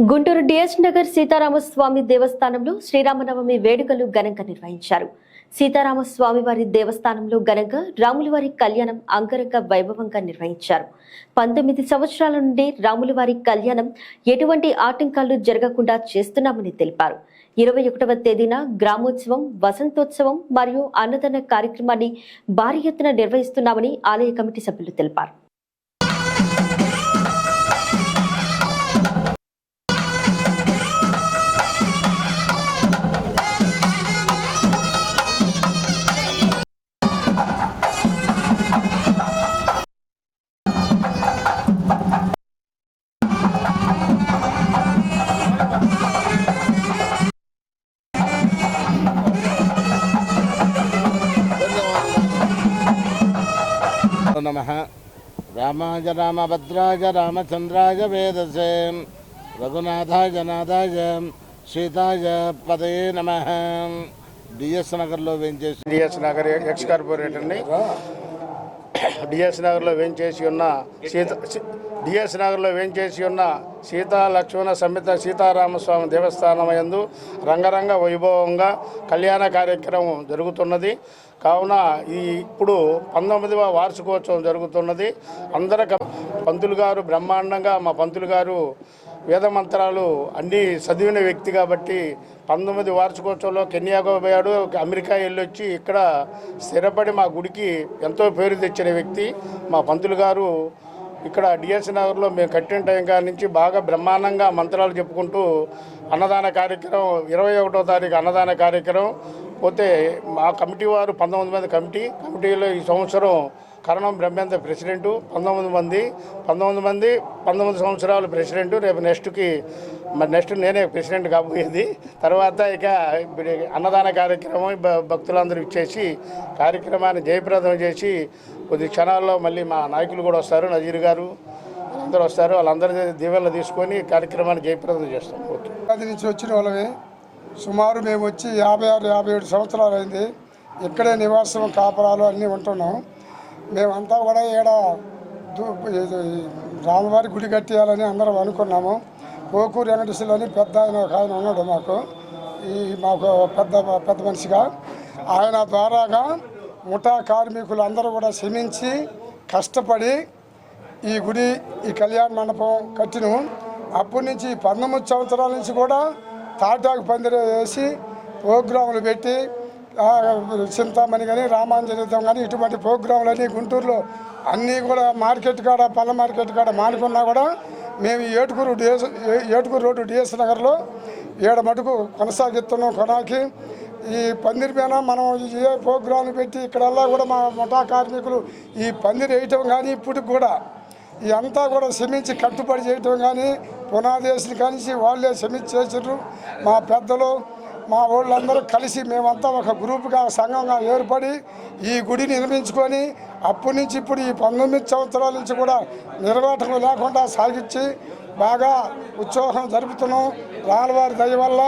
Guntur DS Nagar Sitaramaswamy దేవస్థానంలో శ్రీరామనవమి వేడుకలు ఘనంగా నిర్వహించారు. సీతారామస్వామి వారి దేవస్థానంలో ఘనంగా రాములవారి కళ్యాణం అంగరంగ వైభవంగా నిర్వహించారు. పంతొమ్మిది సంవత్సరాల నుండి రాములవారి కళ్యాణం ఎటువంటి ఆటంకాలు జరగకుండా చేస్తున్నామని తెలిపారు. ఇరవై ఒకటవ తేదీన గ్రామోత్సవం వసంతోత్సవం మరియు అన్నదాన కార్యక్రమాన్ని భారీ ఎత్తున నిర్వహిస్తున్నామని ఆలయ కమిటీ సభ్యులు తెలిపారు. నమ రామాయ రామభద్రాయ రామచంద్రాయ వేదసే రఘునాథాయ నాథాయ సీతాయ పదే నమ డిఎస్ నగర్లో వేయించేసి డిఎస్ నగర్ ఎక్స్ కార్పొరేటర్ని డిఎస్ నగర్లో వేంచేసి ఉన్న సీత డిఎస్ నగర్లో వేంచేసి ఉన్న సీతా లక్ష్మణ సమేత సీతారామస్వామి దేవస్థానం యందు రంగరంగ వైభవంగా కళ్యాణ కార్యక్రమం జరుగుతున్నది. కావున ఈ ఇప్పుడు పంతొమ్మిదవ వార్షికోత్సవం జరుగుతున్నది. అందరక పంతులు గారు బ్రహ్మాండంగా మా పంతులు గారు వేద మంత్రాలు అన్నీ చదివిన వ్యక్తి కాబట్టి పంతొమ్మిది వార్షికోత్సవంలో కెన్యాకు పోయాడు. అమెరికా వెళ్ళొచ్చి ఇక్కడ స్థిరపడి మా గుడికి ఎంతో పేరు తెచ్చిన వ్యక్తి మా పంతులు గారు ఇక్కడ డిఎస్ నగర్లో మేము కట్టిన టైం కాడి నుంచి బాగా బ్రహ్మాండంగా మంత్రాలు చెప్పుకుంటూ అన్నదాన కార్యక్రమం ఇరవై ఒకటో తారీఖు అన్నదాన కార్యక్రమం పోతే మా కమిటీ వారు పంతొమ్మిది మంది కమిటీ కమిటీలో ఈ సంవత్సరం కరణం బ్రహ్మేంద్ర ప్రెసిడెంటు పంతొమ్మిది మంది పంతొమ్మిది మంది పంతొమ్మిది సంవత్సరాలు ప్రెసిడెంటు రేపు నెక్స్ట్కి మరి నెక్స్ట్ నేనే ప్రెసిడెంట్ కాబోయేది. తర్వాత ఇక అన్నదాన కార్యక్రమం భక్తులందరూ ఇచ్చేసి కార్యక్రమాన్ని జయప్రదం చేసి కొద్ది క్షణాల్లో మళ్ళీ మా నాయకులు కూడా వస్తారు నజీర్ గారు. అందరూ వస్తారు వాళ్ళందరి దీవెనలు తీసుకొని కార్యక్రమాన్ని జయప్రదం చేస్తాం. ఓకే. నుంచి వచ్చిన వాళ్ళమే. సుమారు మేము వచ్చి యాభై ఆరు యాభై ఏడు సంవత్సరాలు అయింది. ఇక్కడే నివాసం కాపురాలు అన్నీ ఉంటున్నాం. మేమంతా కూడా ఈడ దూ- రామవారి గుడి కట్టేయాలని అందరం అనుకున్నాము. కోకూరు వెంకటేశ్వరులు అని పెద్ద ఆయన ఒక ఆయన ఉన్నాడు మాకు. ఈ మాకు పెద్ద పెద్ద మనిషిగా. ఆయన ద్వారాగా ముఠా కార్మికులు అందరూ కూడా శ్రమించి కష్టపడి ఈ గుడి ఈ కళ్యాణ మండపం కట్టిన. అప్పటి నుంచి పంతొమ్మిది సంవత్సరాల నుంచి కూడా తాటాకు పందిరి వేసి ప్రోగ్రాములు పెట్టి చింతామణి కానీ రామాంజలితం కానీ ఇటువంటి ప్రోగ్రాములన్నీ గుంటూరులో అన్నీ కూడా మార్కెట్ కాడ పళ్ళ మార్కెట్ కాడ మానుకున్నా కూడా మేము ఏటుకూరు డిఎస్ ఏ- ఏటుకూరు రోడ్డు డిఎస్ నగర్లో ఏడ మటుకు కొనసాగిస్తున్నాం కొనాకి. ఈ పందిరి పైన మనం ఏ ప్రోగ్రాంలు పెట్టి ఇక్కడల్లా కూడా మా ముఠా కార్మికులు ఈ పందిరి వేయటం కానీ ఇప్పటికి కూడా ఇదంతా కూడా శ్రమించి కట్టుబడి చేయటం కానీ పునాదేశం కలిసి వాళ్ళే శ్రమించి చేసారు మా పెద్దలు మా వాళ్ళందరూ కలిసి మేమంతా ఒక గ్రూప్గా సంఘంగా ఏర్పడి ఈ గుడిని నిర్మించుకొని అప్పటి నుంచి ఇప్పుడు ఈ పంతొమ్మిది సంవత్సరాల నుంచి కూడా నిర్వాహకం లేకుండా సాగించి బాగా ఉత్సాహం జరుపుతున్నాం. రాళ్ళవారి దయ వల్ల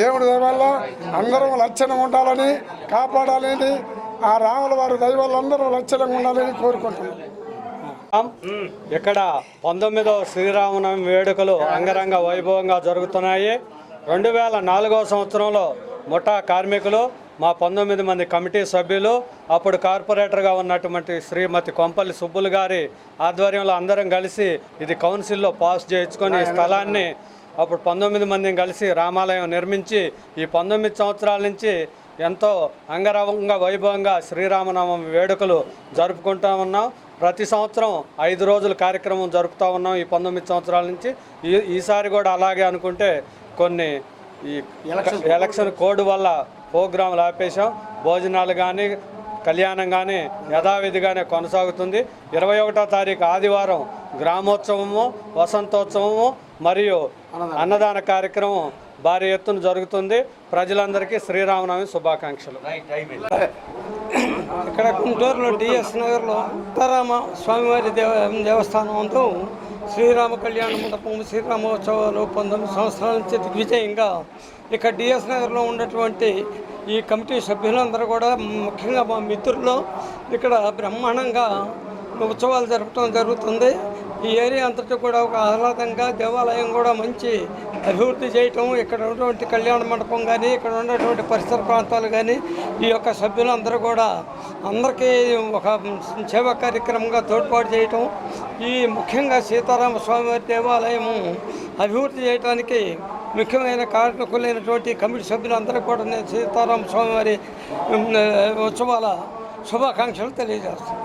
దేవుడి దయ వల్ల అందరం లక్షణం ఉండాలని కాపాడాలని ఆ రాముల వారి దయ వల్ల అందరూ లక్షణంగా ఉండాలని కోరుకుంటున్నాం. ఇక్కడ పంతొమ్మిదవ శ్రీరామనవమి వేడుకలు అంగరంగ వైభవంగా జరుగుతున్నాయి. రెండు వేల నాలుగవ సంవత్సరంలో ముఠా కార్మికులు మా పంతొమ్మిది మంది కమిటీ సభ్యులు అప్పుడు కార్పొరేటర్గా ఉన్నటువంటి శ్రీమతి కొంపల్లి సుబ్బులు గారి ఆధ్వర్యంలో అందరం కలిసి ఇది కౌన్సిల్లో పాస్ చేయించుకొని ఈ స్థలాన్ని అప్పుడు పంతొమ్మిది మందిని కలిసి రామాలయం నిర్మించి ఈ పంతొమ్మిది సంవత్సరాల నుంచి ఎంతో అంగరంగ వైభవంగా శ్రీరామనవమి వేడుకలు జరుపుకుంటూ ఉన్నాం. ప్రతి సంవత్సరం ఐదు రోజుల కార్యక్రమం జరుపుతూ ఉన్నాం ఈ పంతొమ్మిది సంవత్సరాల నుంచి. ఈ ఈసారి కూడా అలాగే అనుకుంటే కొన్ని ఈ ఎలక్షన్ కోడ్ వల్ల ప్రోగ్రాంలు ఆపేశాం. భోజనాలు కానీ కళ్యాణం కానీ యథావిధిగానే కొనసాగుతుంది. ఇరవై ఒకటో తారీఖు ఆదివారం గ్రామోత్సవము వసంతోత్సవము మరియు అన్నదాన కార్యక్రమం భారీ ఎత్తున జరుగుతుంది. ప్రజలందరికీ శ్రీరామనవమి శుభాకాంక్షలు. ఇక్కడ గుంటూరులో డిఎస్ నగర్లో సీతారామ స్వామివారి దేవ దేవస్థానంతో శ్రీరామ కళ్యాణ మండపం శ్రీరామోత్సవాలు పంతొమ్మిది సంవత్సరాల నుంచి దిగ్విజయంగా ఇక్కడ డిఎస్ నగర్లో ఉన్నటువంటి ఈ కమిటీ సభ్యులందరూ కూడా ముఖ్యంగా మా మిత్రులు ఇక్కడ బ్రహ్మాండంగా ఉత్సవాలు జరపడం జరుగుతుంది. ఈ ఏరియా అంతటా కూడా ఒక ఆహ్లాదంగా దేవాలయం కూడా మంచి అభివృద్ధి చేయటం ఇక్కడ ఉన్నటువంటి కళ్యాణ మండపం కానీ ఇక్కడ ఉన్నటువంటి పరిసర ప్రాంతాలు కానీ ఈ యొక్క సభ్యులందరూ కూడా అందరికీ ఒక సేవా కార్యక్రమంగా తోడ్పాటు చేయటం ఈ ముఖ్యంగా సీతారామ స్వామివారి దేవాలయము అభివృద్ధి చేయడానికి ముఖ్యమైన కారకులైనటువంటి కమిటీ సభ్యులందరూ కూడా నేను సీతారామ స్వామివారి ఉత్సవాల శుభాకాంక్షలు తెలియజేస్తాను